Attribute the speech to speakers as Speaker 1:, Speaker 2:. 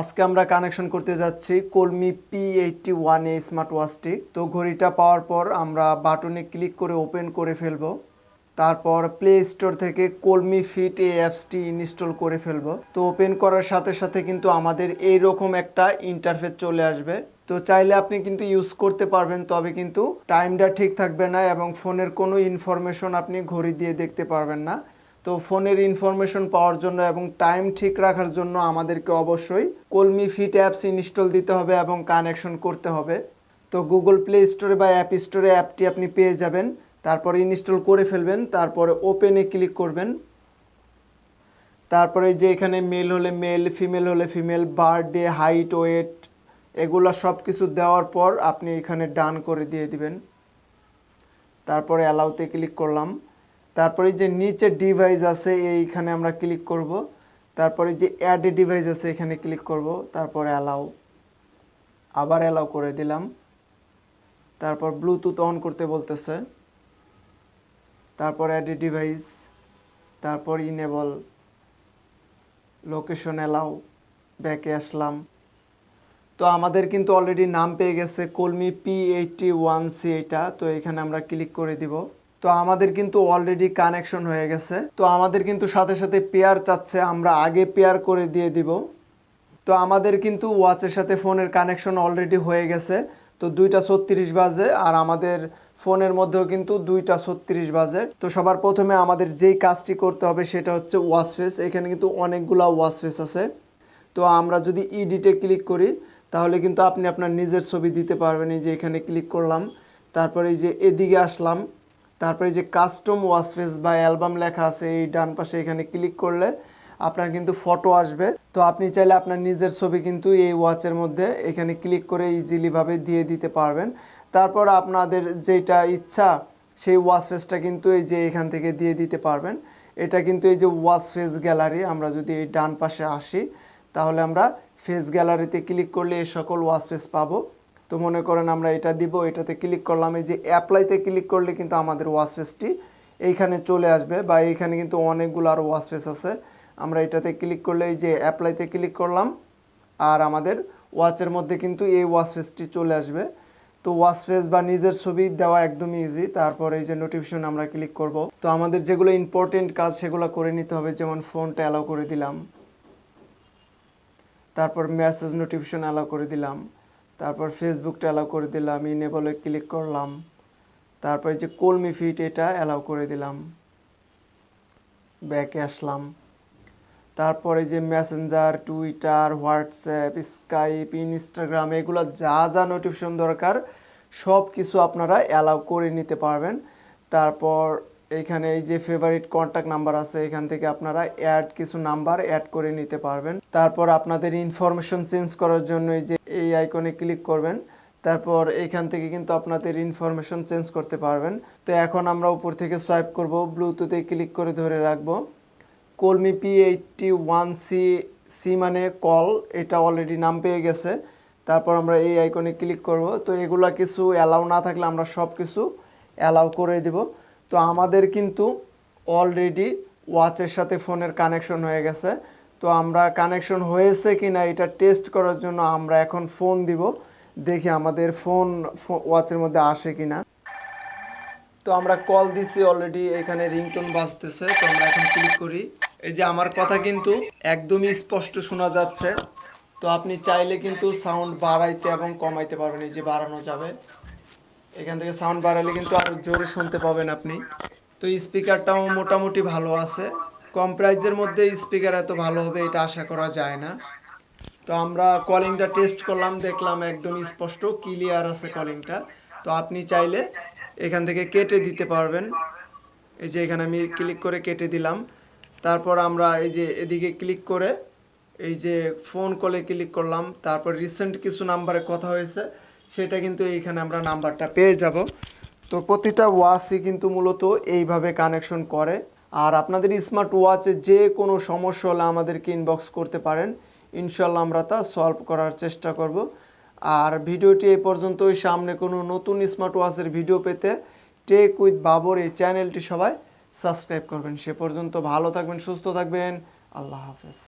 Speaker 1: আজকে আমরা কানেকশন করতে যাচ্ছি Colmi P eighty one a smart ওয়াচটি তো ঘড়িটা পাওয়ার পর আমরা বাটনে ক্লিক করে ওপেন করে ফেলব। তারপর প্লে স্টোর থেকে কলমি ফিট এই অ্যাপসটি ইনস্টল করে ফেলব। তো ওপেন করার সাথে সাথে কিন্তু আমাদের এইরকম একটা ইন্টারফেস চলে আসবে। তো চাইলে আপনি কিন্তু ইউজ করতে পারবেন, তবে কিন্তু টাইমটা ঠিক থাকবে না এবং ফোনের কোনো ইনফরমেশন আপনি ঘড়ি দিয়ে দেখতে পারবেন না। তো ফোনের ইনফরমেশন পাওয়ার জন্য এবং টাইম ঠিক রাখার জন্য আমাদেরকে অবশ্যই কলমি ফিট অ্যাপস ইনস্টল দিতে হবে এবং কানেকশন করতে হবে। তো গুগল প্লে স্টোরে বা অ্যাপ স্টোরে অ্যাপটি আপনি পেয়ে যাবেন, তারপরে ইনস্টল করে ফেলবেন, তারপরে ওপেনে ক্লিক করবেন। তারপরে যে এখানে মেল হলে মেল ফিমেল হলে ফিমেল বার্থডে হাইট ওয়েট এগুলো সব কিছু দেওয়ার পর আপনি এখানে ডান করে দিয়ে দিবেন। তারপরে অ্যালাউতে ক্লিক করলাম। তারপরে যে নিচে ডিভাইস আছে, এইখানে আমরা ক্লিক করব। তারপরে যে অ্যাড ডিভাইস আছে, এখানে ক্লিক করব। তারপরে অ্যালাউ আবার অ্যালাউ করে দিলাম। তারপর ব্লুটুথ অন করতে বলতেছে। তারপর অ্যাড ডিভাইস তারপর ইনেবল লোকেশন অ্যালাউ ব্যাকে আসলাম। তো আমাদের কিন্তু অলরেডি নাম পেয়ে গেছে। কলমি পি এইটটি ওয়ান সি এটা। তো এখানে আমরা ক্লিক করে দিব। তো আমাদের কিন্তু অলরেডি কানেকশন হয়ে গেছে। তো আমাদের কিন্তু সাথে সাথে পেয়ার চাচ্ছে, আমরা আগে পেয়ার করে দিয়ে দিব। তো আমাদের কিন্তু ওয়াচের সাথে ফোনের কানেকশন অলরেডি হয়ে গেছে। তো দুইটা ছত্রিশ বাজে আর আমাদের ফোনের মধ্যেও কিন্তু দুইটা ছত্রিশ বাজে। তো সবার প্রথমে আমাদের যেই কাজটি করতে হবে সেটা হচ্ছে ওয়াচ ফেস এখানে কিন্তু অনেকগুলা ওয়াচ ফেস আছে। তো আমরা যদি ইডিটে ক্লিক করি, তাহলে কিন্তু আপনি আপনার নিজের ছবি দিতে পারবেন। এই যে এখানে ক্লিক করলাম, তারপরে এই যে এদিকে আসলাম তারপরে যে কাস্টম ওয়াচ ফেস বা অ্যালবাম লেখা আছে, এই ডান পাশে এখানে ক্লিক করলে আপনার কিন্তু ফটো আসবে। তো আপনি চাইলে আপনার নিজের ছবি কিন্তু এই ওয়াচের মধ্যে এখানে ক্লিক করে ইজিলিভাবে দিয়ে দিতে পারবেন। তারপর আপনাদের যেটা ইচ্ছা, সেই ওয়াচ ফেসটা কিন্তু এই যে এখান থেকে দিয়ে দিতে পারবেন। এটা কিন্তু এই যে ওয়াচ ফেস গ্যালারি আমরা যদি এই ডান পাশে আসি, তাহলে আমরা ফেস গ্যালারিতে ক্লিক করলে এই সকল ওয়াচ ফেস পাবো। তো মনে করেন আমরা এটা দিব, এটাতে ক্লিক করলাম, এই যে অ্যাপ্লাইতে ক্লিক করলে কিন্তু আমাদের ওয়াচ ফেসটি এইখানে চলে আসবে বা এইখানে কিন্তু অনেকগুলো আরও ওয়াচ ফেস আছে। আমরা এটাতে ক্লিক করলে এই যে অ্যাপ্লাইতে ক্লিক করলাম, আর আমাদের ওয়াচের মধ্যে কিন্তু এই ওয়াচ ফেসটি চলে আসবে। তো ওয়াচ ফেস বা নিজের ছবি দেওয়া একদমই ইজি তারপর এই যে নোটিফিকেশন আমরা ক্লিক করব। তো আমাদের যেগুলো ইম্পর্টেন্ট কাজ সেগুলো করে নিতে হবে, যেমন ফোনটা অ্যালাউ করে দিলাম, তারপর মেসেজ নোটিফিকেশন অ্যালাউ করে দিলাম। তারপর ফেসবুকটা অ্যালাউ করে দিলাম ইনেবলে ক্লিক করলাম। তারপরে যে কলমি ফিট এটা অ্যালাউ করে দিলাম। ব্যাকে আসলাম। তারপরে যে Messenger Twitter WhatsApp Skype Instagram এগুলো যা যা নোটিফিকেশন দরকার সব কিছু আপনারা অ্যালাউ করে নিতে পারবেন। তারপর এখানে এই যে ফেভারিট কন্ট্যাক্ট নাম্বার আছে, এখান থেকে আপনারা অ্যাড কিছু নাম্বার অ্যাড করে নিতে পারবেন। তারপর আপনাদের ইনফরমেশন চেঞ্জ করার জন্য এই যে এই আইকনে ক্লিক করবেন। তারপর এখান থেকে কিন্তু আপনাদের ইনফরমেশন চেঞ্জ করতে পারবেন। তো এখন আমরা উপর থেকে সোয়াইপ করব। ব্লুটুথে ক্লিক করে ধরে রাখব। Colmi P eighty one C C মানে কল এটা অলরেডি নাম পেয়ে গেছে। তারপর আমরা এই আইকনে ক্লিক করব। তো এগুলা কিছু অ্যালাউ না থাকলে আমরা সব কিছু অ্যালাউ করে দিব। তো আমাদের কিন্তু অলরেডি ওয়াচের সাথে ফোনের কানেকশন হয়ে গেছে। তো আমরা কানেকশন হয়েছে কি না এটা টেস্ট করার জন্য আমরা এখন ফোন দিব। দেখি আমাদের ফোন ওয়াচের মধ্যে আসে কি না তো আমরা কল দিছি অলরেডি এখানে রিংটোন বাজতেছে। তো আমরা এখন ক্লিক করি। এই যে আমার কথা কিন্তু একদমই স্পষ্ট শোনা যাচ্ছে। তো আপনি চাইলে কিন্তু সাউন্ড বাড়াইতে এবং কমাইতে পারবেন, এই যে বাড়ানো যাবে। এখান থেকে সাউন্ড বাড়ালে কিন্তু আরও জোরে শুনতে পাবেন আপনি। তো স্পিকারটাও মোটামুটি ভালো আছে। কম প্রাইজের মধ্যে স্পিকার এত ভালো হবে এটা আশা করা যায় না। তো আমরা কলিংটা টেস্ট করলাম, দেখলাম একদম স্পষ্ট, ক্লিয়ার আছে কলিংটা। তো আপনি চাইলে এখান থেকে কেটে দিতে পারবেন। এই যে এখানে আমি ক্লিক করে কেটে দিলাম। তারপর আমরা এই যে এদিকে ক্লিক করে এই যে ফোন কলে ক্লিক করলাম। তারপর রিসেন্ট কিছু নাম্বারে কথা হয়েছে, সেটা কিন্তু এইখানে আমরা নাম্বারটা পেয়ে যাব। তো প্রতিটা ওয়াচই কিন্তু মূলত এইভাবে কানেকশন করে। আর আপনাদের স্মার্ট ওয়াচে যে কোনো সমস্যা হলে আমাদেরকে ইনবক্স করতে পারেন। ইনশাল্লাহ আমরা তা সলভ করার চেষ্টা করব। আর ভিডিওটি এই পর্যন্তই। সামনে কোনো নতুন স্মার্ট ওয়াচের ভিডিও পেতে টেক উইথ বাবর এই চ্যানেলটি সবাই সাবস্ক্রাইব করবেন। সে পর্যন্ত ভালো থাকবেন, সুস্থ থাকবেন। আল্লাহ হাফেজ।